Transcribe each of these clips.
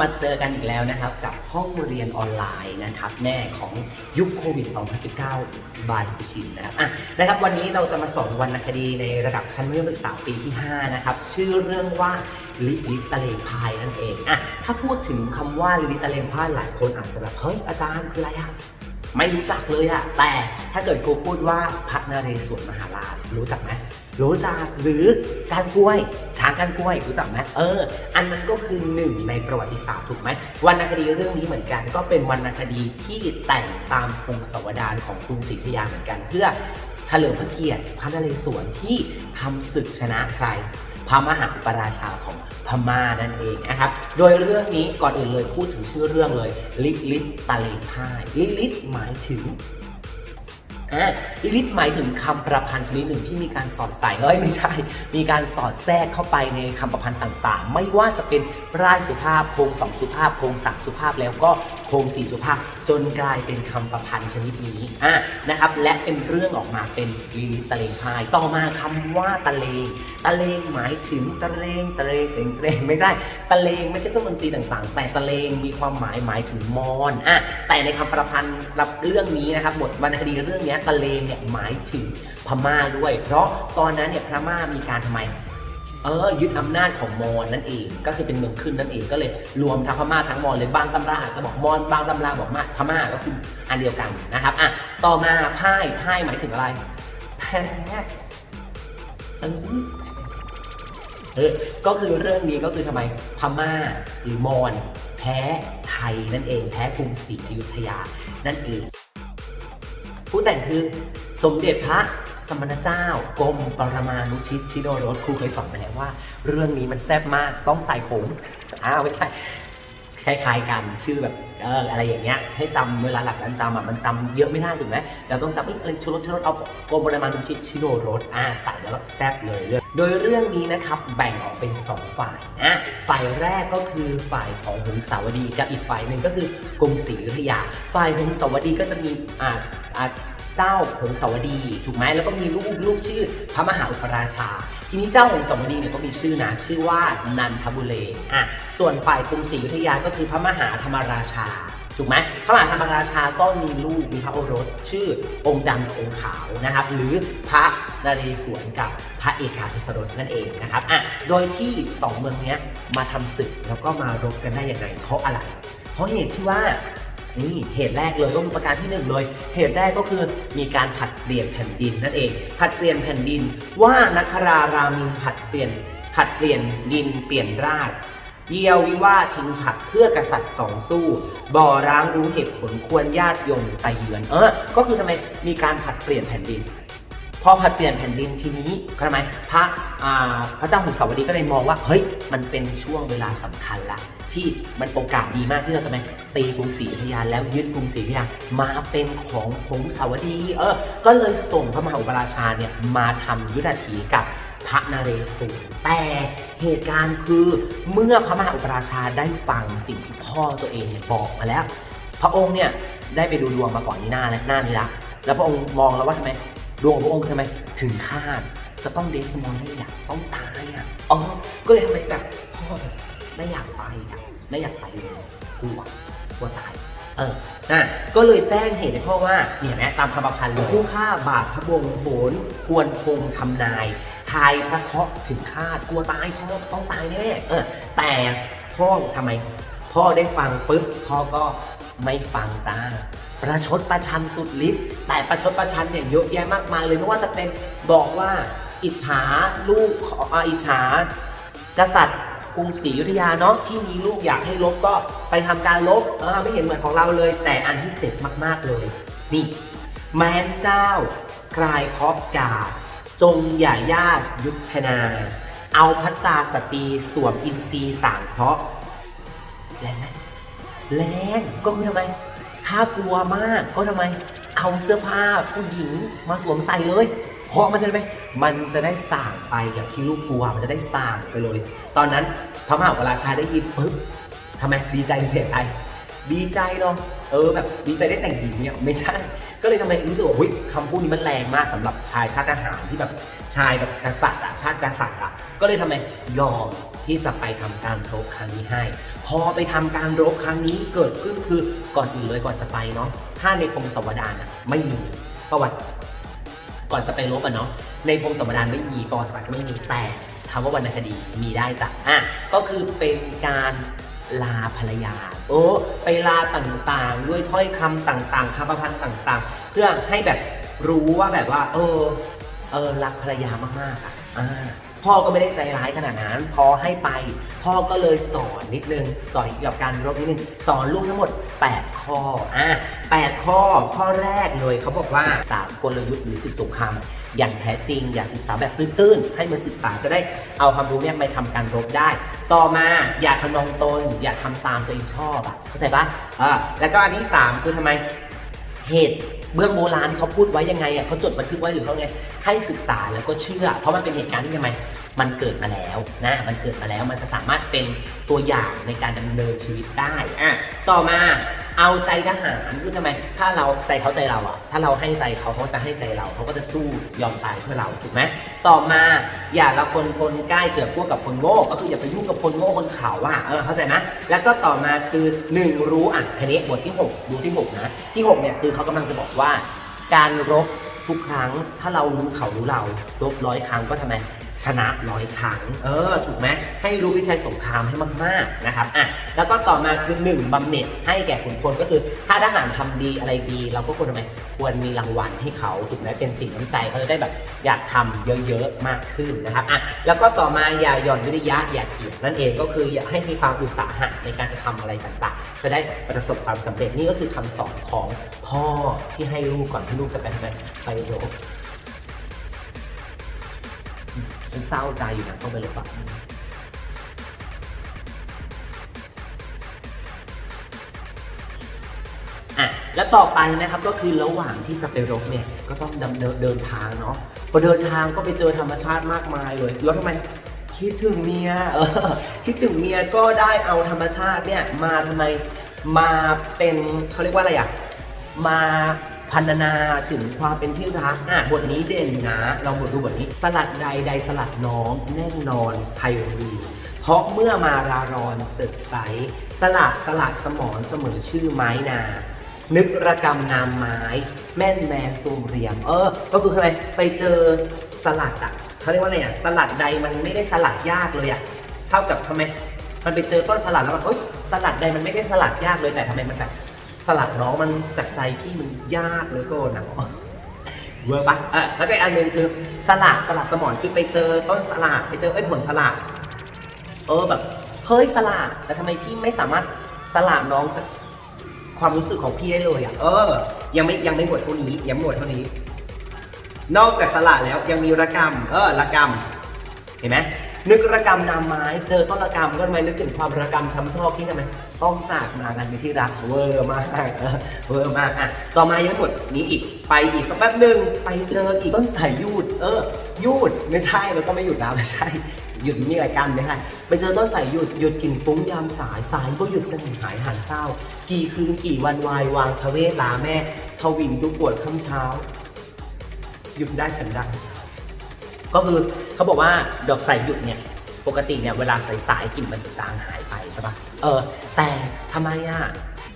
มาเจอกันอีกแล้วนะครับกับห้องเรียนออนไลน์นะครับแน่ของยุคโควิด 2019 บายพิชินนะครับอะนะครับวันนี้เราจะมาสอนวรรณคดีในระดับชั้นมัธยมศึกษาปีที่ 5 นะครับ ชื่อเรื่องว่าลิลิตะเลงพายนั่นเองอะถ้าพูดถึงคำว่าลิลิตะเลงพายหลายคนอาจจะแบบเฮ้ยอาจารย์คืออะไรอะไม่รู้จักเลยอะแต่ถ้าเกิดครูพูดว่าพระนเรศวรมหาราชรู้จักไหม รู้จักหรือการกล้วย ช้างการกล้วยรู้จักไหมเออ อันนั้นก็คือหนึ่งในประวัติศาสตร์ถูกไหมวรรณคดีเรื่องนี้เหมือนกัน ก็เป็นวรรณคดีที่แต่งตามพงศาวดารของกรุงศรีอยุธยาเหมือนกัน เพื่อเฉลิมพระเกียรติพระนเรศวรที่ทำศึกชนะใครพระมหาอุปราชาของพม่านั่นเองนะครับ โดยเรื่องนี้ก่อนอื่นเลยพูดถึงชื่อเรื่องเลย ลิลิตตะเลพ่ายลิลิตหมายถึง อ่าลิลิตหมายถึงคำประพันธ์ชนิดหนึ่งที่มีการสอดใส่เอ้ยไม่ใช่ มีการสอดแทรกเข้าไปในคำประพันธ์ต่างๆ ไม่ว่าจะเป็นร่ายสุภาพโครงสองสุภาพโครงสามสุภาพแล้วก็ ครงสีสุภาพจนกลายเป็นคำประพันธ์ชนิดนี้อะนะครับและเป็นเรื่องออกมาเป็นลิลิตะเลงพาย ต่อมาคำว่าตะเลงตะเลงหมายถึงตะเลงตะเลงเตงเตงไม่ใช่ตะเลงไม่ใช่เครื่องดนตรีต่างๆ แต่ตะเลงมีความหมายหมายถึงมอนอะแต่ในคำประพันธ์รับเรื่องนี้นะครับบทวรรณคดีเรื่องนี้ตะเลงเนี่ยหมายถึงพม่าด้วย เพราะตอนนั้นเนี่ยพม่ามีการทำไม เออยึดอำนาจของมอญนั่นเอง ก็คือเป็นเมืองขึ้นนั่นเองก็เลยรวมทั้งพม่าทั้งมอญเลยบางตำราอาจจะบอกมอญบางตำราบอกมาพม่าก็คืออันเดียวกันนะครับอะต่อมาพ่ายพ่ายหมายถึงอะไรแพ้เออเออก็คือเรื่องนี้ก็คือทำไมพม่าหรือมอญแพ้ไทยนั่นเอง แพ้กรุงศรีอยุธยานั่นเอง ผู้แต่งคือสมเด็จพระ สมณเจ้ากรมปรมานุชิตชิโนรสครูเคยสอนไปแล้วว่า เรื่องนี้มันแซ่บมากต้องใส่ผงอ้าวไม่ใช่คล้ายๆกันชื่อแบบเอออะไรอย่างเงี้ยให้จำเวลาหลักการจำอะมันจำเยอะไม่ได้ถูกไหมเราต้องจำเอ้ยอะไรชลดชลดเอากรมปรมานุชิตชิโนรสอ่าใส่แล้วก็แซ่บเลยเรื่องโดยเรื่องนี้นะครับแบ่งออกเป็นสองฝ่ายอะฝ่ายแรกก็คือฝ่ายของหงสาวดีกับอีกฝ่ายหนึ่งก็คือกรมศรีอยุธยา ฝ่ายหงสาวดีก็จะมีอ่าอ่า เจ้าหงสาวดี ถูกไหมแล้วก็มีลูกลูกชื่อพระมหาอุปราชา ทีนี้เจ้าหงสาวดีเนี่ยก็มีชื่อนะชื่อว่านันทบุเรอะส่วนฝ่ายกรุงศรีอยุธยาก็คือพระมหาธรรมราชาถูกไหมพระมหาธรรมราชาก็มีลูกมีพระโอรสชื่อองค์ดำองค์ขาวนะครับ หรือพระนเรศวรกับพระเอกาทศรนั่นเองนะครับอะโดยที่สองเมืองเนี้ยมาทำศึกแล้วก็มารบกันได้อยังไงเพราะอะไร เพราะเหตุที่ว่า นี่เหตุแรกเลยก็คือประการที่หนึ่งเลย เหตุแรกก็คือมีการผัดเปลี่ยนแผ่นดินนั่นเอง ผัดเปลี่ยนแผ่นดิน ว่านัครารามินผัดเปลี่ยนผัดเปลี่ยนดินเปลี่ยนราชเยี่ยววิวาชิงฉัดเพื่อกษัตริย์สองสู้ บ่อร้างรู้เหตุผลควรญาติยมไปเยือน เออ ก็คือทำไมมีการผัดเปลี่ยนแผ่นดิน พอผัดเปลี่ยนแผ่นดินทีนี้ทำไมพระพระเจ้าหงสาวดีก็เลยมองว่า เฮ้ย มันเป็นช่วงเวลาสำคัญละ ที่มันโอกาสดีมากที่เราจะไปตีกรุงศรีอยุธยาแล้วยึดกรุงศรีอยุธยามาเป็นของหงสาวดีเออก็เลยส่งพระมหาอุปราชาเนี่ยมาทำยุทธถีกับพระนเรศวรแต่เหตุการณ์คือเมื่อพระมหาอุปราชาได้ฟังสิ่งที่พ่อตัวเองเนี่ยบอกมาแล้ว พระองค์เนี่ยได้ไปดูดวงมาก่อนนี้หน้าและหน้านี้ละแล้วพระองค์มองแล้วว่าทำไมดวงของพระองค์คือทำไมถึงคาดจะต้องเดสมอนไม่อยากต้องตายอะอ๋อก็เลยทำไมแบบพ่อแบบ ไม่อยากไปอะไม่อยากไปเลยกลัวกลัวตายเออนะก็เลยแจ้งเหตุให้พ่อว่าเนี่ยนะตามคำประพันธ์เลยผู้ฆ่าบาปพระบงโหนควรคงทำนาย ทายพระเคราะห์ถึงคาดกลัวตายพ่อต้องตายแน่เออแต่พ่อทำไม พ่อได้ฟังปุ๊บพ่อก็ไม่ฟังจ้าประชดประชันสุดฤทธิ์แต่ประชดประชันเนี่ยเยอะแยะมากมายเลยไม่ว่าจะเป็นบอกว่าอิจฉาลูกของอ่าอิจฉากษัตริย์ กรุงศรีอยุธยาเนาะที่มีลูกอยากให้ลบก็ไปทำการลบเออไม่เห็นเหมือนของเราเลย แต่อันที่เจ็บมากๆเลย นี่ แม้นเจ้ากลายคอบกาดจงอย่าญาติยุทธนา เอาพัตตาสตีสวมอินทรีสางเคราะห์แรงไหมแรงก็คือทำไมถ้ากลัวมากก็ทำไม เอาเสื้อผ้าผู้หญิงมาสวมใส่เลย เพราะมันจะได้ไหมมันจะได้ส่างไปอย่างที่ลูกกลัวมันจะได้ส่างไปเลย ตอนนั้นพระมหาอุปราชาได้ยินปุ๊บทำไมดีใจเสียใจดีใจเนาะเออแบบดีใจได้แต่งหญิงเนี่ยไม่ใช่ ก็เลยทำไมรู้สึกว่าหุ้ยคำพูดนี้มันแรงมากสำหรับชายชาติทหารที่แบบชายแบบกษัตริย์อะชาติกษัตริย์อะก็เลยทำไมยอมที่จะไปทำการรบครั้งนี้ให้ พอไปทำการรบครั้งนี้เกิดขึ้นคือก่อนอื่นเลยก่อนจะไปเนาะถ้าในพงศาวดารอะไม่มีประวัติ ก่อนจะไปรบอะเนาะในพงศาวดารไม่มีประวัติศาสตร์ไม่มีแต่คำว่าวรรณคดีมีได้จ้ะอะก็คือเป็นการลาภรรยาโอ้ไปลาต่างๆ ด้วยถ้อยคำต่างๆคำประพันธ์ต่างๆ เพื่อให้แบบรู้ว่าแบบว่า เออเออรักภรรยามากๆอะอ่า พ่อก็ไม่ได้ใจร้ายขนาดนั้นพอให้ไป พ่อก็เลยสอนนิดนึง สอนเกี่ยวกับการรบนิดนึง สอนลูกทั้งหมด 8 ข้ออะ8ข้อข้อแรกเลยเขาบอกว่าสามกลยุทธ์หรือศึกสงครามอย่างแท้จริง อย่าศึกษาแบบตื้นๆ ให้มันศึกษาจะได้เอาความรู้เนี่ยไปทำการรบได้ ต่อมาอย่าทำนองตน อย่าทำตามตัวเองชอบอะเข้าใจปะอ่าแล้วก็อันที่สามคือทำไมเหตุ เบื้องโบราณเขาพูดไว้ยังไงอะเขาจดบันทึกไว้หรือเขาไงให้ศึกษาแล้วก็เชื่อ เพราะมันเป็นเหตุการณ์ที่ทำไมมันเกิดมาแล้วนะมันเกิดมาแล้วมันจะสามารถเป็นตัวอย่างในการดำเนินชีวิตได้อะต่อมา เอาใจทหารคือทำไม ถ้าเราใจเขาใจเราอะถ้าเราให้ใจเขาเขาจะให้ใจเราเขาก็จะสู้ยอมตายเพื่อเราถูกไหมต่อมาอย่าละคนคนใกล้เกิดพวกกับคนโง่ก็คืออย่าไปยุ่งกับคนโง่คนเขาอะเออเข้าใจไหมแล้วก็ต่อมาคือหนึ่งรู้อะทีนี้บทที่หกดูที่หกนะที่หกเนี่ยคือเขากำลังจะบอกว่า การรบทุกครั้งถ้าเรารู้เขารู้เรารบร้อยครั้งก็ทำไม ชนะร้อยครั้ง เออ ถูกไหมให้รู้วิชัยสงครามให้มากๆนะครับอะแล้วก็ต่อมาคือหนึ่งบำเหน็จให้แก่ขุนพลก็คือถ้าทหารทำดีอะไรดี เราก็ควรทำไมควรมีรางวัลให้เขาถูกไหมเป็นสิ่งน้ำใจเขาจะได้แบบอยากทำเยอะๆมากขึ้นนะครับอะแล้วก็ต่อมาอย่าหย่อนวิริยะอย่าเกียจนั่นเองก็คืออย่าให้มีความอุตสาหะในการจะทำอะไรต่างๆ จะได้ประสบความสำเร็จนี่ก็คือคำสอนของพ่อที่ให้ลูกก่อนที่ลูกจะไปทำไมไปรบ มันเศร้าใจอยู่นะต้องไปรบอะอะแล้วต่อไปนะครับก็คือระหว่างที่จะไปรบเนี่ยก็ต้องดเนินเดินทางเนาะพอเดินทางก็ไปเจอธรรมชาติมากมายเลย แล้วทำไมคิดถึงเมียเออคิดถึงเมียก็ได้เอาธรรมชาติเนี่ยมาทำไมมาเป็นเขาเรียกว่าอะไรอะมา พันนาถึงความเป็นที่รักอะบทนี้เด่นนะเราบทดูบทนี้ สลัดใดใดสลัดน้องแน่นอนไพรีเพราะเมื่อมารารอนเสดใส สลัดสลัดสมอนเสมอชื่อไม้นา นึกระกำนามไม้ แม่นแมนซูมเรียม เออ ก็คืออะไรไปเจอสลัดอะเขาเรียกว่าอะไรอะสลัดใดมันไม่ได้สลัดยากเลยอะเท่ากับทำไม มันไปเจอต้นสลัดแล้วมันเฮ้ยสลัดใดมันไม่ได้สลัดยากเลยแต่ทำไมมันแบบ ลัดน้องมันจากใจที่มันยากเหลยก็หนะเวอร์ปะเออแล้วก็อีกอันหนึ่งคือสลัดสลัดสมอนคือไปเจอต้นสลัดไปเจอไอ้ยผลสลัดเออแบบเฮ้ยสลัดแต่ทำไมพี่ไม่สามารถสลัดน้องจากความรู้สึกของพี่ได้เลยอะเออ ยังไม่ยังไม่หมดเท่านี้ยังไม่หมดเท่านี้ นอกจากสลัดแล้วยังมีระกำเออระกำเห็นไหม นึกระกำนามไม้เจอต้นระกำก็ทำไมนึกถึงความระกำช้ำชอกที่ทำไมต้องจากมากันเป็นที่รักเวอร์มากเวอร์มากอะต่อมายังหมดนี้อีกไปอีกสักแป๊บหนึ่งไปเจออีกต้นสายยูดเออยูดไม่ใช่มันก็ไม่หยุดนะไม่ใช่หยุดมีอะไรกันไม่ใช่ไปเจอต้นสายหยุดหยุดกลิ่นฟุ้งยามสายสายก็หยุดเสน่หายหันเศร้า กี่คืนกี่วันวายวางทเวศลาแม่ทวินทุกปวดค่ำเช้า หยุดได้ฉันได้ ก็คือเขาบอกว่าดอกสายหยุดเนี่ยปกติเนี่ยเวลาสายๆกลิ่นมันจะจางหายไปใช่ปะเออ แต่ทำไมอะ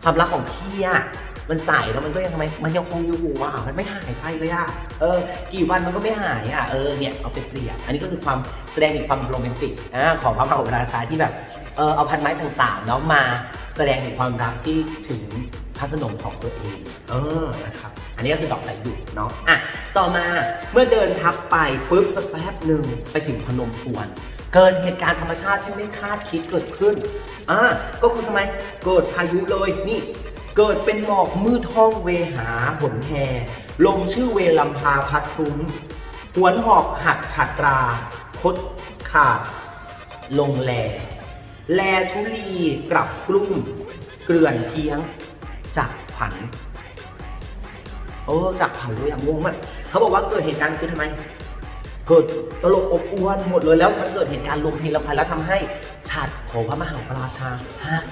ความรักของพี่อะมันใสแล้วมันก็ยังทำไมมันยังคงอยู่อะมันไม่หายไปเลยอะเออ กี่วันมันก็ไม่หายอะเออเนี่ยเอาไปเปรียบอันนี้ก็คือความแสดงถึงความโรแมนติกอ่าของพระมหาราชาที่แบบเออเอาพันไม้ต่างๆแล้วมาแสดงถึงความรักที่ถึงพระสนมของตัวเองเออนะครับ อันนี้ก็คือดอกสายหยุดเนาะอะต่อมาเมื่อเดินทับไปปุ๊บสักแป๊บหนึ่งไปถึงพนมทวน เกิดเหตุการณ์ธรรมชาติที่ไม่คาดคิดเกิดขึ้นอ่าก็คือทำไมเกิดพายุเลยนี่ เกิดเป็นหมอกมืดห้องเวหาหนแฮลมชื่อเวลำพาพัดทุ้งหวนหอบหักฉัตรา คดขาด ลงแล แลทุลีกลับกลุ้มเกลื่อนเพียงจากผัน โอ้จากผันเลยอย่างงงมากเขาบอกว่าเกิดเหตุการณ์คือทำไม เกิดตลกอบอวนหมดเลยแล้วมันเกิดเหตุการณ์ลมเพลลมพัดแล้วทำให้ฉัดของพระมหาราชาหัก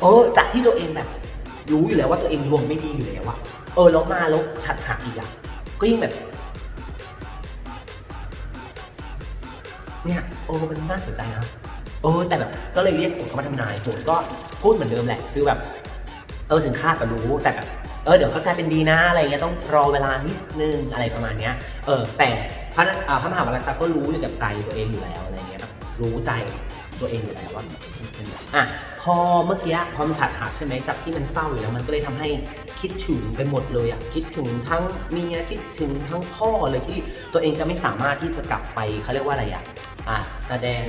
เออจากที่ตัวเองแบบ รู้อยู่แล้วว่าตัวเองดวงไม่ดีอยู่แล้วอะเออแล้วมาแล้วฉัดหักอีกอะก็ยิ่งแบบ เนี่ยโอ้มันน่าสนใจนะเออแต่แบบก็เลยเรียกโหนเข้ามาทำนายโหนก็พูดเหมือนเดิมแหละ คือแบบ เออถึงคาดก็รู้แต่แบบ เออเดี๋ยวก็กลายเป็นดีนะอะไรเงี้ยต้องรอเวลานิดนึงอะไรประมาณเนี้ยเออแต่พระพระมหาวราชาก็รู้อยู่กับใจตัวเองอยู่แล้วอะไรเงี้ยรู้ใจตัวเองอยู่แล้วว่าเป็นแบบอะพอเมื่อกี้พอมฉาดหักใช่ไหมจากที่มันเศร้าอยู่แล้วมันก็เลยทำให้คิดถึงไปหมดเลยอะคิดถึงทั้งเมียคิดถึงทั้งพ่อเลยที่ตัวเองจะไม่สามารถที่จะกลับไปเขาเรียกว่าอะไรอะอะแสดง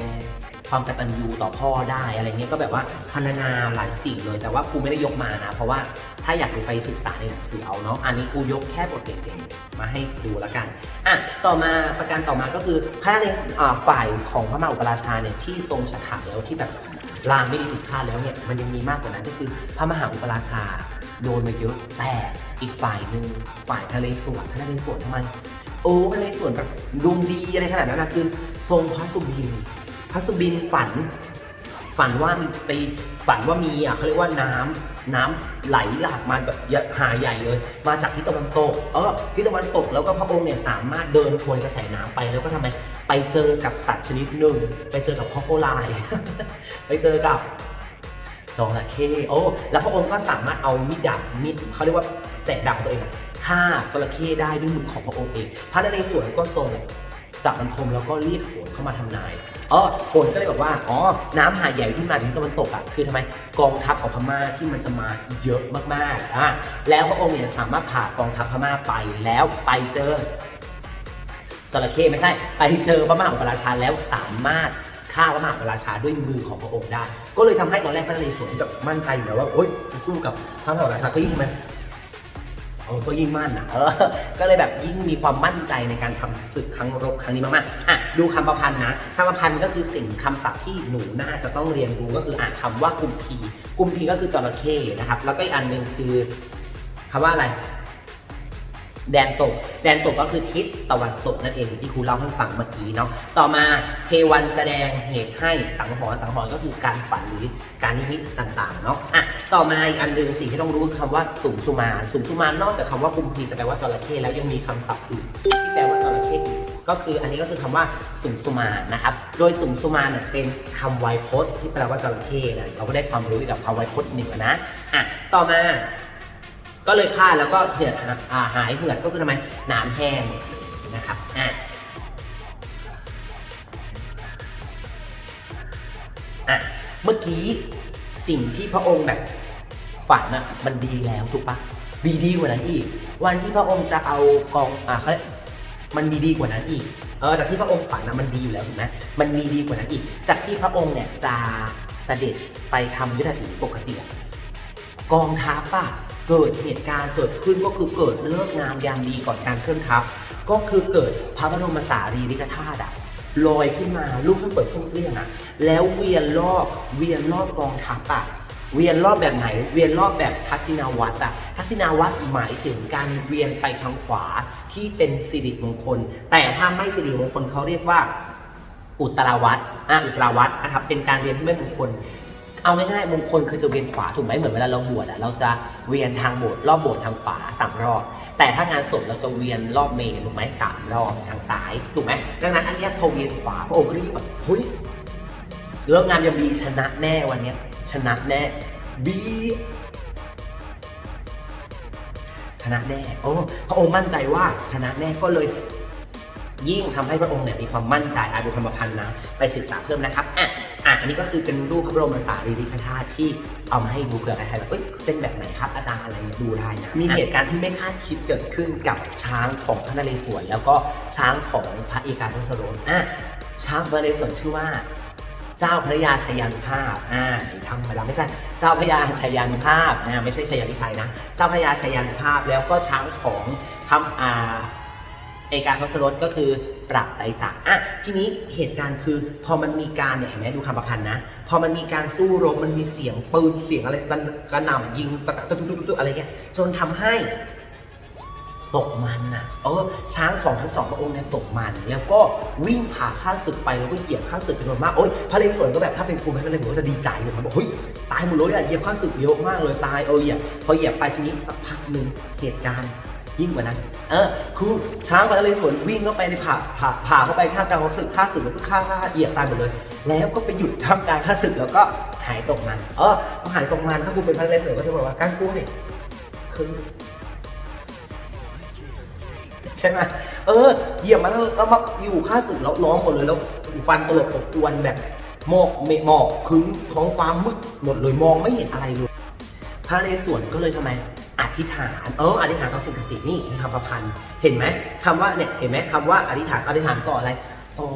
ความกตัญญูต่อพ่อได้อะไรเงี้ยก็แบบว่าพรรณนาหลายสิ่งเลยแต่ว่าครูไม่ได้ยกมานะ เพราะว่าถ้าอยากไปศึกษาในหนังสือเอาเนาะอันนี้ครูยกแค่บทเด่นๆมาให้ดูแล้วกันอะต่อมาประการต่อมาก็คือพระในฝ่ายของพระมหาอุปราชาเนี่ยที่ทรงฉถาแล้วที่แบบลางไม่ได้ติดค่าแล้วเนี่ยมันยังมีมากกว่านั้นก็คือพระมหาอุปราชาโดนมาเยอะแต่อีกฝ่ายหนึ่งฝ่ายทะเลสวนทะเลสวนทำไมโอ้ทะเลสวนแบบดวงดีอะไรขนาดนั้นนะคือทรงพระสุบิน พระสุบินฝัน ฝันว่ามีไปฝันว่ามีอะเขาเรียกว่าน้ำน้ำไหลหลากมาแบบหาใหญ่เลย มาจากทิศตะวันตก เออทิศตะวันตกแล้วก็พระองค์เนี่ยสามารถเดินทวนกระแสน้ำไปแล้วก็ทำไมไปเจอกับสัตว์ชนิดหนึ่งไปเจอกับคอโคไลไปเจอกับจระเข้โอ้แล้วพระองค์ก็สามารถเอามีดดาบมีดเขาเรียกว่าแสงดาบของตัวเองฆ่าจระเข้ได้ด้วยมือของพระองค์เองพระนเรศวรก็ทรงจับมันคมแล้วก็เรียกโหนเข้ามาทำนาย อ๋อโหนก็เลยบอกว่า อ๋อ น้ำหาใหญ่ที่มาถึงตะวันตกอะ คือทำไมกองทัพของพม่าที่มันจะมาเยอะมากๆอะแล้วพระองค์เนี่ยสามารถผ่ากองทัพพม่าไปแล้วไปเจอจระเข้ไม่ใช่ ไปเจอพระมหาอุปราชาแล้วสามารถฆ่าพระมหาอุปราชาด้วยมือของพระองค์ได้ ก็เลยทำให้ตอนแรกพระนเรศวรแบบมั่นใจอยู่แล้วว่าโอ๊ยจะสู้กับพระมหาอุปราชาก็ยิ่งทำไม เออก็ยิ่งมั่นอะเออก็เลยแบบยิ่งมีความมั่นใจในการทำศึกครั้งรบครั้งนี้มากๆอะดูคำประพันธ์นะคำประพันธ์ก็คือสิ่งคำศัพท์ที่หนูน่าจะต้องเรียนรู้ก็คืออ่านคำว่ากุมพีกุมพีก็คือจระเข้นะครับแล้วก็อีกอันหนึ่งคือคำว่าอะไร แดนตก แดนตกก็คือทิศตะวันตกนั่นเองที่ครูเล่าให้ฟังเมื่อกี้เนาะ ต่อมาเทวันแสดงเหตุให้สังหรณ์สังหรณ์ก็คือการฝันหรือการนิมิตต่างๆเนาะ อะ ต่อมาอีกอันหนึ่งสิ่งที่ต้องรู้คือคำว่าสุมสุมานสุมสุมานนอกจากคำว่ากุมพีจะแปลว่าจระเข้แล้วยังมีคำศัพท์อื่นที่แปลว่าจระเข้อีกก็คืออันนี้ก็คือคำว่าสุมสุมานนะครับ โดยสุมสุมานเนี่ยเป็นคำไวยพจน์ที่แปลว่าจระเข้นะเราก็ได้ความรู้เกี่ยวกับคำไวยพจน์หนึ่งนะ อะ ต่อมา ก็เลยฆ่าแล้วก็เหือดนะอ่าหายเหือดก็คือทำไมน้ำแห้งนะครับอะอะเมื่อกี้สิ่งที่พระองค์แบบฝันอะมันดีแล้วถูกปะดีดีกว่านั้นอีก วันที่พระองค์จะเอากองอ่าเขามันมีดีกว่านั้นอีกเออจากที่พระองค์ฝันนะมันดีอยู่แล้วถูกไหมมันมีดีกว่านั้นอีก จากที่พระองค์เนี่ยจะเสด็จไปทำยุทธถีปกติ กองทัพอะ เกิดเหตุการณ์เกิดขึ้นก็คือเกิดเลิกงามยามดีก่อนการเคลื่อนทัพ ก็คือเกิดพระบรมสารีริกธาตุอะลอยขึ้นมาลูกขึ้นเปิดช่วงเรียงอะแล้วเวียนรอบเวียนรอบกองทัพอะเวียนรอบแบบไหน เวียนรอบแบบทักษิณาวัตรอะทักษิณาวัตรหมายถึงการเวียนไปทางขวาที่เป็นสิริมงคล แต่ถ้าไม่สิริมงคลเขาเรียกว่าอุตราวัตอะอุตราวัตรนะครับเป็นการเรียนที่ไม่มงคล เอาง่ายๆมงคลคือจะเวียนขวาถูกไหมเหมือนเวลาเราบวชอะเราจะเวียนทางโบสถ์รอบโบสถ์ทางขวาสามรอบแต่ถ้างานศพเราจะเวียนรอบเมนถูกไหมสามรอบทางซ้ายถูกไหมดังนั้นอันเนี้ยพอเวียนขวาพระองค์ก็เลยแบบเฮ้ยเลิกงานยามดีชนะแน่วันเนี้ยชนะแน่ดีชนะแน่โอ้พระองค์มั่นใจว่าชนะแน่ก็เลยยิ่งทำให้พระองค์เนี่ยมีความมั่นใจอาดูคำประพันธ์นะ ไปศึกษาเพิ่มนะครับอะ อะอันนี้ก็คือเป็นรูปพระบรมสารีริกธาตุที่เอามาให้ดูเผื่อใครแบบเอ้ยเป็นแบบไหนครับอาจารย์อะไรเนี่ยดูได้นะมีเหตุการณ์ที่ไม่คาดคิดเกิดขึ้นกับช้างของพระนเรศวรแล้วก็ช้างของพระเอกาทศรสอะช้างพระนเรศวรชื่อว่าเจ้าพระยาชยานุภาพ อ่าทำเวลาไม่ใช่ เจ้าพระยาชยานุภาพ อ่า ไม่ใช่ชยานิชัยนะ เจ้าพระยาชยานุภาพ แล้วก็ช้างของทำอ่า เอกาทศรสก็คือ ปรับไตรจักอะทีนี้เหตุการณ์คือ พอมันมีการเนี่ยเห็นไหมดูคำประพันธ์นะ พอมันมีการสู้รบมันมีเสียงปืนเสียงอะไรกระหน่ำยิงตะตะตุ๊ตุ๊ตุ๊อะไรเงี้ยจนทำให้ตกมันนะเออช้างของทั้งสองพระองค์เนี่ยตกมัน แล้วก็วิ่งผ่าข้าศึกไปแล้วก็เหยียบข้าศึกเป็นจำนวนมากโอ้ยพระเลสวนก็แบบถ้าเป็นครูแม่ก็เลยผมก็จะดีใจเลยครับบอกเฮ้ยตายหมดเลยอะเหยียบข้าศึกเยอะมากเลยตายเออเหยียบพอเหยียบไปทีนี้สักพักหนึ่งเหตุการณ์ ยิ่งกว่านั้นเออคือช้างพระนเรศวรวิ่งเข้าไปในผ่าผ่าผ่าเข้าไปท่ามกลางของศึกฆ่าศึกแล้วก็ฆ่าฆ่าเหยียบตายหมดเลย แล้วก็ไปหยุดท่ามกลางฆ่าศึกแล้วก็หายตกมันเออพอหายตกมันถ้าคุณเป็นพระนเรศวรก็จะบอกว่าก้านกล้วยคือใช่ไหมเออเหยียบมันแล้วมาอยู่ฆ่าศึกแล้วล้อมหมดเลยแล้วฟันตลบอบอวนแบบหมอกเมฆหมอกครึ้มท้องฟ้ามืดหมดเลยมองไม่เห็นอะไรเลยพระเรศวรก็เลยทำไม อธิษฐานเอออธิษฐานต่อสิ่งศักดิ์สิทธิ์นี่คำประพันธ์เห็นไหมคำว่าเนี่ยเห็นไหมคำว่าอธิษฐานอธิษฐานต่ออะไรต่อ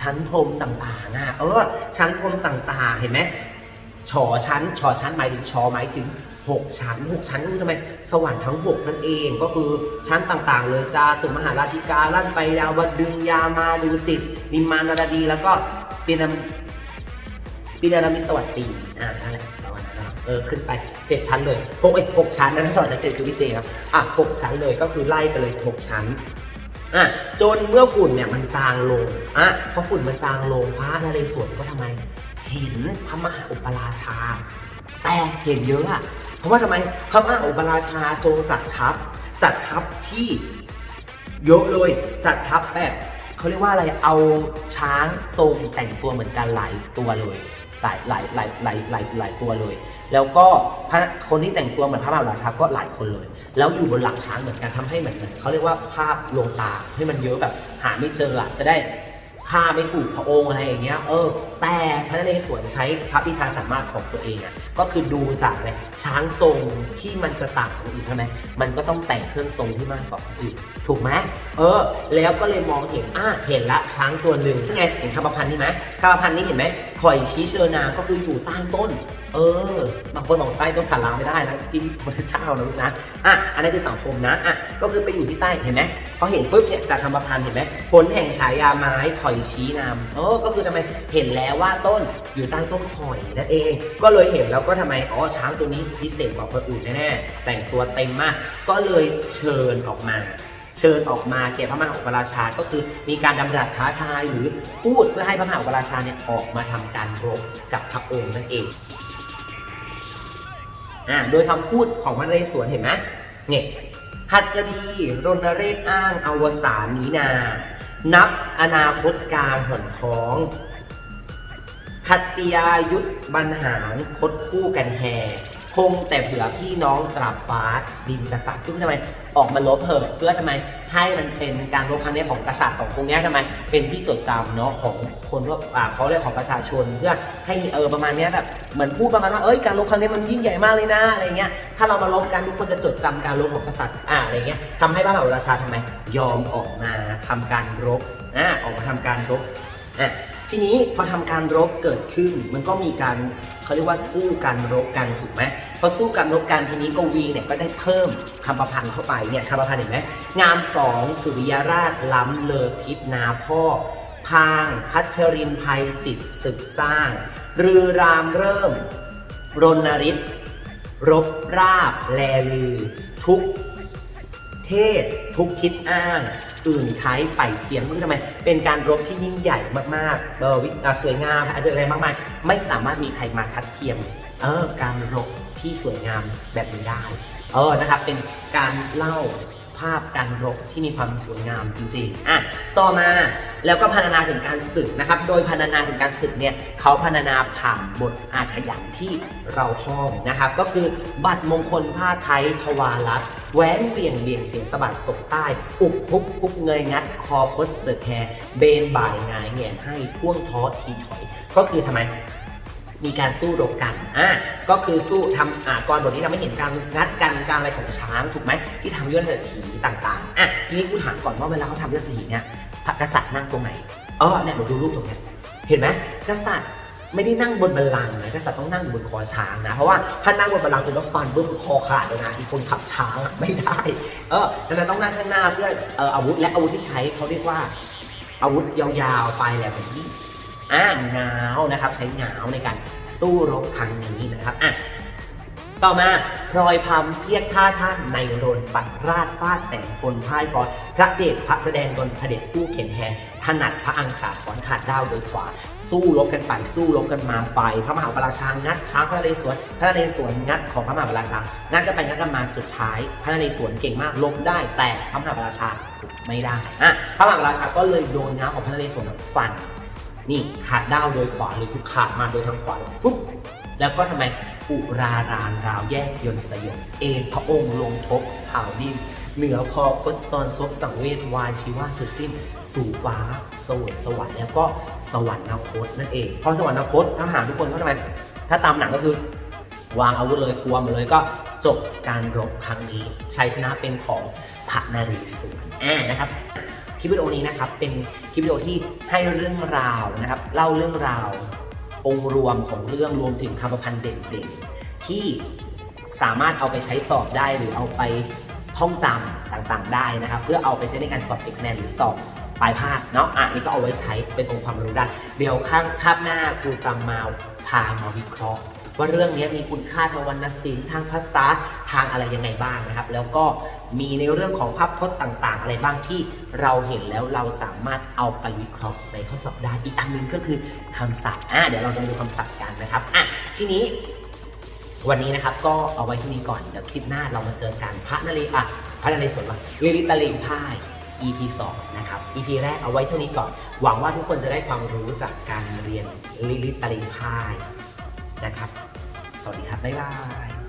ชั้นพรมต่างๆอะเออชั้นพรมต่างๆ เห็นไหมชอชั้นชอชั้นหมายถึงชอหมายถึงหกชั้นหกชั้นคือทำไมสวรรค์ทั้งหกนั่นเองก็คือชั้นต่างๆ เลยจ้าตุมหาราชิกาลั่นไปดาวดึงยามาดูสิตนิมมานารดี แล้วก็ปีนามปีนารามิสวัสดีอ่า เออขึ้นไปเจ็ดชั้นเลยหกเอ้ยหกชั้นนะสวัสดีเจ็ดคือพี่เจครับอะหกชั้นเลยก็คือไล่ไปเลยหกชั้นอะจนเมื่อฝุ่นเนี่ยมันจางลงอะพอฝุ่นมันจางลงพระนเรศวรก็ทำไม เห็นพระมหาอุปราชา แต่เห็นเยอะอะเพราะว่าทำไมพระมหาอุปราชาทรงจัดทัพจัดทัพที่เยอะเลยจัดทัพแบบเขาเรียกว่าอะไรเอาช้างทรงแต่งตัวเหมือนกันหลายตัวเลยหลายหลายหลายหลายหลายหลายตัวเลย แล้วก็พระคนที่แต่งตัวเหมือนพระมหาราชาก็หลายคนเลย แล้วอยู่บนหลังช้างเหมือนกันทำให้เหมือนเขาเรียกว่าภาพลวงตาให้มันเยอะแบบหาไม่เจออะจะได้ฆ่าไม่ถูกพระองค์อะไรอย่างเงี้ยเออ แต่พระนเรศวรใช้พระพิธาสามารถของตัวเองอะก็คือดูจากเลยช้างทรงที่มันจะต่างจากคนอื่นใช่ไหมมันก็ต้องแต่งเครื่องทรงที่มากกว่าคนอื่นถูกไหมเออ แล้วก็เลยมองเห็นอะเห็นละช้างตัวหนึ่งนี่ไงเห็นคำปรพันธ์นี่ไหมคำปรพันธ์นี้เห็นไหมข่อยชี้เชอนาก็คืออยู่ใต้ต้น เออบางคนบอกใต้ต้นสาราไม่ได้นะที่พระเจ้านะลูกนะอะอันนั้คือสังคมนะอะก็คือไปอยู่ที่ใต้เห็นไหมพอเห็นปุ๊บเนี่ยจากคำประพันธ์เห็นไหมผลแห่งฉายาไม้ข่อยชี้นำเออก็คือทำไมเห็นแล้วว่าต้นอยู่ใต้ต้นข่อยนั่นเอง ก็เลยเห็นแล้วก็ทำไมอ๋อช้างตัวนี้พิเศษกว่าคนอื่นแน่ๆแต่งตัวเต็มมาก ก็เลยเชิญออกมาเชิญออกมาแก่พระมหาอุปราชา ก็คือมีการดำรัสท้าทายหรือพูดเพื่อให้พระมหาอุปราชาเนี่ยออกมาทำการรบกับพระองค์นั่นเอง อ่าโดยคำพูดของพระนเรศวรเห็นไหมเนี่ยหัสดีรณเรศอ้างอวสานนี้นา นับอนาคตการห่อนท้องคัตติยายุทธบรรหารคดคู่กันแห่คงแต่เผื่อพี่น้องตราบฟ้าดินกษัตริย์ซึ่งทำไม ออกมาลบเหอะเพื่อทำไมให้มันเป็นการรบครั้งนี้ของกษัตริย์สององค์นี้ทำไมเป็นที่จดจำเนาะของคนทั่วอ่าเขาเรียกของประชาชนเพื่อให้เออประมาณนี้แบบเหมือนพูดประมาณว่าเอ้ยการรบครั้งนี้มันยิ่งใหญ่มากเลยนะอะไรเงี้ยถ้าเรามาลบกันทุกคนจะจดจำการรบของกษัตริย์อ่าอะไรเงี้ยทำให้พระมหาราชาทำไมยอมออกมาทำการรบอ่าออกมาทำการรบอะ ทีนี้พอทำการรบเกิดขึ้น มันก็มีการเขาเรียกว่าสู้กันรบกันถูกไหมพอสู้กันรบกันทีนี้กวีเนี่ยก็ได้เพิ่มคำประพันธ์เข้าไปเนี่ยคำประพันธ์เห็นไหมงามสองสุริยราชล้ำเลอพิษนาพ่อพางพัชรินภัยจิตศึกสร้าง รือรามเริ่ม รณฤทธิ์รบราบแลลือ ทุกเทศทุกทิศอ้าง อื่นใช้ไปเทียมคือทำไม เป็นการรบที่ยิ่งใหญ่มากๆเออวิอ่าสวยงามอะไรมากมายไม่สามารถมีใครมาทัดเทียมเออการรบที่สวยงามแบบนี้ได้เออนะครับเป็นการเล่าภาพการรบที่มีความสวยงามจริงๆอะต่อมาแล้วก็พรรณนาถึงการศึกนะครับ โดยพรรณนาถึงการศึกเนี่ยเขาพรรณนาผ่านบทอาขยันที่เราท่องนะครับ ก็คือบัตรมงคลผ้าไทยทวารัต แหวนเบี่ยงเบี่ยงเสียงสะบัดตกใต้ อุบพุบพุบเงยงัด คอพดเสือแคเบนบ่ายงายแงนให้พ่วงท้อทีถอย ก็คือทำไมมีการสู้รบกันอะก็คือสู้ทำอ่ากรบทนี้ทำให้เห็นการงัดกันการอะไรของช้างถูกไหมที่ทำยุทธเศรษฐีต่างๆอะทีนี้กูถามก่อนว่าเวลาเขาทำยุทธเศรษฐีเนี่ยพระกษัตริย์นั่งตรงไหนอ๋อเนี่ยเราดูรูปตรงนี้เห็นไหมกษัตริย์ ไม่ได้นั่งบนบัลลังก์นะกษัตริย์ต้องนั่งอยู่บนคอช้างนะ เพราะว่าถ้านั่งบนบัลลังก์คือแล้วฟันปุ๊บคอขาดเลยนะอีกคนขับช้างไม่ได้เออดังนั้นต้องนั่งข้างหน้าเพื่อเอออาวุธและอาวุธที่ใช้เขาเรียกว่า อาวุธยาวๆไปแหลมแบบนี้อ่าเงาวนะครับ ใช้เงาวในการสู้รบครั้งนี้นะครับอะต่อมาพลอยพรมเพียกท่าท่านในโรนปัดราดฟาดแสงคนพ่ายฟอนพระเดชพระแสดงตนพระเดชผู้เข็นแทนถนัดพระอังสาถอนขาดดาวโดยขวา สู้รบกันไปสู้รบกันมาไฟพระมหาปราชางัดช้างพระนเรศวรพระนเรศวรงัดของพระมหาปราชางัดกันไปงัดกันมาสุดท้าย พระนเรศวรเก่งมากลบได้แต่พระมหาปราชาไม่ได้อะพระมหาปราชาก็เลยโดนง้าของพระนเรศวรฟัน นี่ขาดด้าวโดยขวาเลยคือขาดมาโดยทางขวาฟุ๊บแล้วก็ทำไมอุรารานราวแยกยนต์สยบเอพระองค์ลงทบเผ่าดิน เหนือคอคตตอนซบสังเวชวายชีวาสุดสิ้น สู่ฟ้าสวยสวรรค์แล้วก็สวรรคตนั่นเองพอสวรรคตทหารทุกคนก็ทำไมถ้าตามหนังก็คือ วางอาวุธเลยควมเลยก็จบการรบครั้งนี้ชัยชนะเป็นของพระนเรศวรอ่านะครับคลิปวิดีโอนี้นะครับเป็นคลิปวิดีโอที่ให้เรื่องราวนะครับ เล่าเรื่องราวองค์รวมของเรื่องรวมถึงคำประพันธ์เด่นๆที่สามารถเอาไปใช้สอบได้หรือเอาไป ท่องจำต่างๆ ได้นะครับ เพื่อเอาไปใช้ในการสอบติดคะแนนหรือสอบปลายภาคเนาะอะนี่ก็เอาไว้ใช้เป็นองค์ความรู้ได้ เดี๋ยวข้างคาบหน้าครูจำมาพามาวิเคราะห์ว่าเรื่องนี้มีคุณค่าทางวรรณศิลป์ทางภาษาทางอะไรยังไงบ้างนะครับ แล้วก็มีในเรื่องของภาพพจน์ต่าง ๆ อะไรบ้างที่เราเห็นแล้วเราสามารถเอาไปวิเคราะห์ในข้อสอบได้อีกอันหนึ่งก็คือคำศัพท์อะเดี๋ยวเราจะมาดูคำศัพท์กันนะครับอะทีนี้ วันนี้นะครับก็เอาไว้ที่นี้ก่อน เดี๋ยวคลิปหน้าเรามาเจอกันพระนเรศอะพระนเรศวรว่าลิลิตาลิงพ่าย EP 2 นะครับ EP แรกเอาไว้เท่านี้ก่อน หวังว่าทุกคนจะได้ความรู้จากการเรียนลิลิตาลิงพ่ายนะครับ สวัสดีครับ บ๊ายบาย